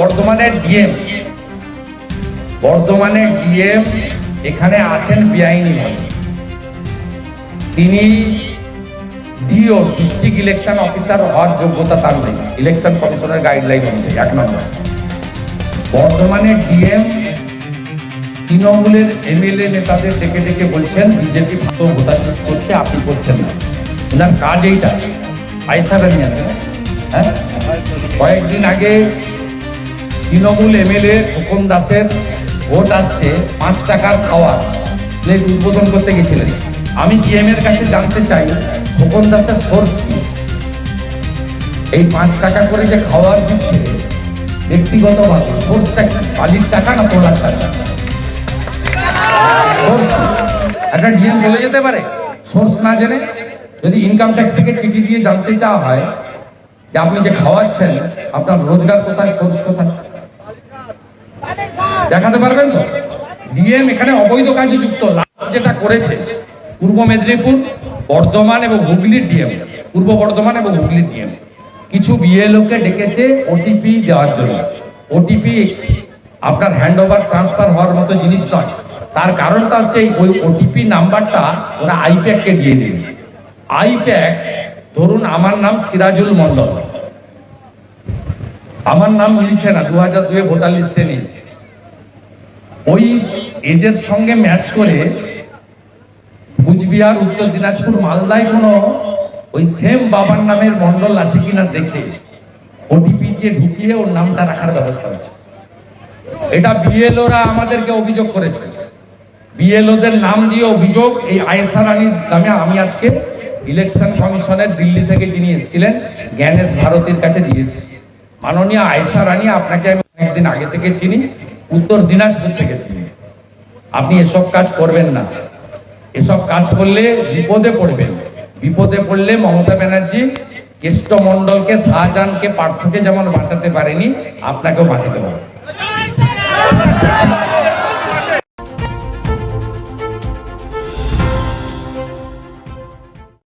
বর্ধমানের ডিএম বর্ধমানের ডিএম এখানে আছেন বেআইনি তিনি ডিও ডিস্ট্রিক্ট ইলেকশন অফিসার হওয়ার যোগ্যতা তার নেই। ইলেকশন কমিশনের গাইডলাইন অনুযায়ী, এক নম্বর। বর্ধমানের ডিএম তৃণমূলের এমএলএ নেতাদের ডেকে ডেকে বলছেন বিজেপি ভালো ভোটার লিস্ট করছে, আপনি করছেন না। ওনার কাজ এইটা। আইসারা নিয়ে হ্যাঁ? কয়েকদিন আগে তৃণমূল এমএলএ খোকন দাসের ভোট আসছে পাঁচ টাকার খাওয়ার প্লেট উদ্বোধন করতে গেছিলেন। আমি ডিএম এর কাছে জানতে চাই খোকন দাসের সোর্স কি? এই পাঁচ টাকা করে যে খাওয়ার দিচ্ছে ব্যক্তিগতভাবে সোর্সটা কি? বালির টাকা না তোলার টাকা? সোর্স একটা ডিএম চলে যেতে পারে? সোর্স না জেনে যদি ইনকাম ট্যাক্স থেকে চিঠি দিয়ে জানতে চাওয়া হয় যে আপনি যে খাওয়াচ্ছেন, আপনার রোজগার কোথায় সোর্স কোথায়? দেখাতে পারবেন তো? ডিএম এখানে অবৈধ কাজে যুক্ত। লাস্ট যেটা করেছে, পূর্ব মেদিনীপুর, বর্ধমান এবং হুগলির ডিএম। পূর্ব বর্ধমান এবং হুগলির ডিএম। কিছু বিএলওকে ডেকেছে ওটিপি দেওয়ার জন্য। ওটিপি আপনার হ্যান্ড ওভার ট্রান্সফার হওয়ার মতো জিনিস নয়। তার কারণটা হচ্ছে ওই ওটিপি নাম্বারটা ওরা আইপ্যাককে দিয়ে দেবে আইপ্যাক ধরুন আমার নাম সিরাজুল মন্ডল আমার নাম মিলছে না, দু হাজার দুয়ে ভোটার লিস্টে নেই। ওই এজের সঙ্গে ম্যাচ করে কুচবিহার, উত্তর দিনাজপুর, মালদায় কোনো ওই সেম বাবার নামের মন্ডল আছে কিনা দেখে ওটিপি দিয়ে ঢুকিয়ে ওর নামটা রাখার ব্যবস্থা হচ্ছে এটা বিএলওরা আমাদেরকে অভিযোগ করেছে। বিএলওদের নাম দিয়ে অভিযোগ, এই আয়েসা রানীর নামে আমি আজকে ইলেকশন কমিশনের দিল্লি থেকে যিনি এসেছিলেন, জ্ঞানেশ ভারতীর কাছে দিয়ে এসেছি। মাননীয় আয়েসা রানী, আপনাকে আমি অনেকদিন আগে থেকে চিনি। উত্তর দিনাজপুর থেকে তিনি। আপনি এসব কাজ করবেন না। এসব কাজ করলে বিপদে পড়বেন। বিপদে পড়লে মমতা ব্যানার্জি কেষ্টমণ্ডলকে শাহজাহানকে পার্থকে যেমন বাঁচাতে পারেনি, আপনাকেও বাঁচাতে পারবে